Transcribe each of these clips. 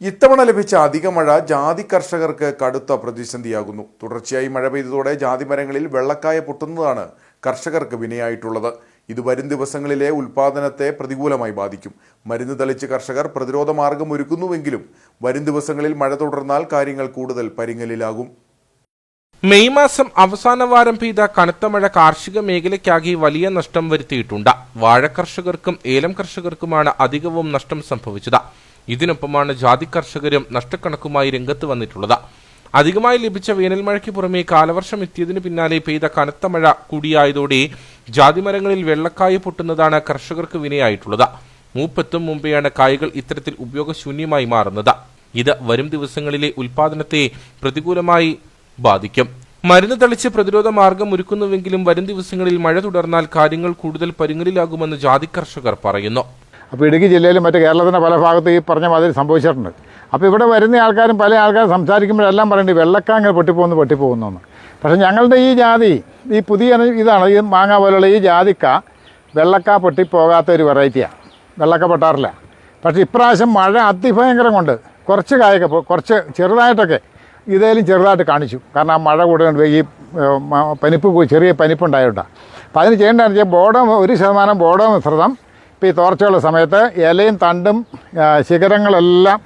ഇത്തവണ ലഭിച്ച അധിക മഴ ജാതി കർഷകർക്ക് കടുത്ത പ്രതിസന്ധിയാകുന്നു. തുടർച്ചയായി മഴ പെയ്തതോടെ ജാതി മരങ്ങളിൽ വെള്ളക്കായ പൊട്ടുന്നതാണ് കർഷകർക്ക് വിനയായിട്ടുള്ളത്. ഇത് വരും ദിവസങ്ങളിലെ ഉൽപാദനത്തെ പ്രതികൂലമായി ബാധിക്കും. മരുന്ന് തളിച്ച് കർഷകർ പ്രതിരോധ മാർഗം ഒരുക്കുന്നുവെങ്കിലും വരും ദിവസങ്ങളിൽ മഴ തുടർന്നാൽ കാര്യങ്ങൾ കൂടുതൽ പരിങ്ങലിലാകും. മെയ് മാസം അവസാന വാരം പെയ്ത കനത്ത മഴ കാർഷിക മേഖലയ്ക്കാകെ വലിയ നഷ്ടം വരുത്തിയിട്ടുണ്ട്. വാഴ കർഷകർക്കും ഏലം കർഷകർക്കുമാണ് അധികവും നഷ്ടം സംഭവിച്ചത്. ഇതിനൊപ്പമാണ് ജാതി കർഷകരും നഷ്ടക്കണക്കുമായി രംഗത്ത് വന്നിട്ടുള്ളത്. അധികമായി ലഭിച്ച വേനൽമഴയ്ക്ക് പുറമെ കാലവർഷം എത്തിയതിനു പിന്നാലെ പെയ്ത കനത്ത മഴ കൂടിയായതോടെ ജാതിമരങ്ങളിൽ വെള്ളക്കായ പൊട്ടുന്നതാണ് കർഷകർക്ക് വിനയായിട്ടുള്ളത്. മൂപ്പത്തും മുമ്പെയാണ് കായകൾ ഇത്തരത്തിൽ ഉപയോഗശൂന്യമായി മാറുന്നത്. ഇത് വരും ദിവസങ്ങളിലെ ഉൽപാദനത്തെ പ്രതികൂലമായി ബാധിക്കും. മരുന്ന് തളിച്ച് പ്രതിരോധ മാർഗം ഒരുക്കുന്നുവെങ്കിലും വരും ദിവസങ്ങളിൽ മഴ തുടർന്നാൽ കാര്യങ്ങൾ കൂടുതൽ പരുങ്ങലിലാകുമെന്ന് ജാതി കർഷകർ പറയുന്നു. അപ്പോൾ ഇടുക്കി ജില്ലയിലും മറ്റ് കേരളത്തിന്റെ പല ഭാഗത്തും ഈ പറഞ്ഞ മാതിരി സംഭവിച്ചിട്ടുണ്ട്. അപ്പോൾ ഇവിടെ വരുന്ന ആൾക്കാരും പല ആൾക്കാരും സംസാരിക്കുമ്പോഴെല്ലാം പറയേണ്ടി വെള്ളക്കാങ്ങൾ പൊട്ടിപ്പോകുന്നു പൊട്ടിപ്പോകുന്നു പക്ഷേ ഞങ്ങളുടെ ഈ ജാതി ഈ പുതിയ ഇതാണ് ഈ മാങ്ങ പോലുള്ള ഈ ജാതിക്ക വെള്ളക്ക പൊട്ടിപ്പോകാത്ത ഒരു വെറൈറ്റിയാണ് വെള്ളക്ക പൊട്ടാറില്ല. പക്ഷേ ഇപ്രാവശ്യം മഴ അതിഭയങ്കരം കൊണ്ട് കുറച്ച് കായൊക്കെ കുറച്ച് ചെറുതായിട്ടൊക്കെ ഇതേലും ചെറുതായിട്ട് കാണിച്ചു. കാരണം ആ മഴ കൂടുതൽ ഈ പനിപ്പ് ചെറിയ പനിപ്പുണ്ടായോണ്ടാണ് അപ്പോൾ അതിന് ചെയ്യേണ്ടതെന്ന് വെച്ചാൽ ബോഡം ഒരു ശതമാനം ബോഡോ മിശ്രിതം ഈ തോർച്ചയുള്ള സമയത്ത് ഇലയും തണ്ടും ശിഖരങ്ങളെല്ലാം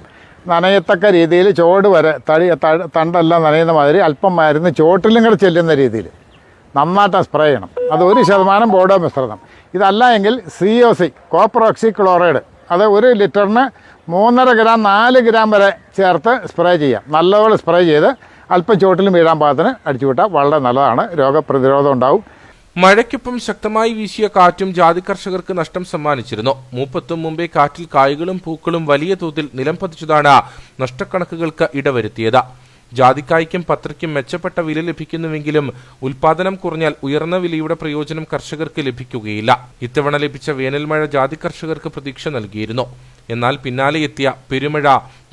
നനയത്തക്ക രീതിയിൽ ചോട് വരെ തടി തണ്ടെല്ലാം നനയുന്ന മാതിരി അല്പം മരുന്ന് ചോട്ടിലും കൂടെ ചെല്ലുന്ന രീതിയിൽ നന്നായിട്ട് സ്പ്രേ ചെയ്യണം. അത് ഒരു ശതമാനം ബോഡോ മിശ്രിതം. ഇതല്ല എങ്കിൽ C O C copper oxy chloride അത് ഒരു ലിറ്ററിന് മൂന്നര ഗ്രാം നാല് ഗ്രാം വരെ ചേർത്ത് സ്പ്രേ ചെയ്യാം. നല്ലപോലെ സ്പ്രേ ചെയ്ത് അല്പം ചോട്ടിലും വീഴാൻ പാകത്തിന് അടിച്ചു വിട്ടാൽ വളരെ നല്ലതാണ്. രോഗപ്രതിരോധം ഉണ്ടാവും. മഴയ്ക്കൊപ്പം ശക്തമായി വീശിയ കാറ്റും ജാതി കർഷകർക്ക് നഷ്ടം സമ്മാനിച്ചിരുന്നു. മൂപ്പത്തും മുമ്പേ കാറ്റിൽ കായ്കളും പൂക്കളും വലിയ തോതിൽ നിലം പതിച്ചതാണ് നഷ്ടക്കണക്കുകൾക്ക് ഇടവരുത്തിയത്. ജാതിക്കായ്ക്കും പത്രയ്ക്കും മെച്ചപ്പെട്ട വില ലഭിക്കുന്നുവെങ്കിലും ഉൽപാദനം കുറഞ്ഞാൽ ഉയർന്ന വിലയുടെ പ്രയോജനം കർഷകർക്ക് ലഭിക്കുകയില്ല. ഇത്തവണ ലഭിച്ച വേനൽമഴ ജാതി കർഷകർക്ക് പ്രതീക്ഷ നൽകിയിരുന്നു. എന്നാൽ പിന്നാലെ എത്തിയ പെരുമഴ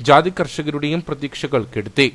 ജാതി കർഷകരുടെയും പ്രതീക്ഷകൾ കെടുത്തി.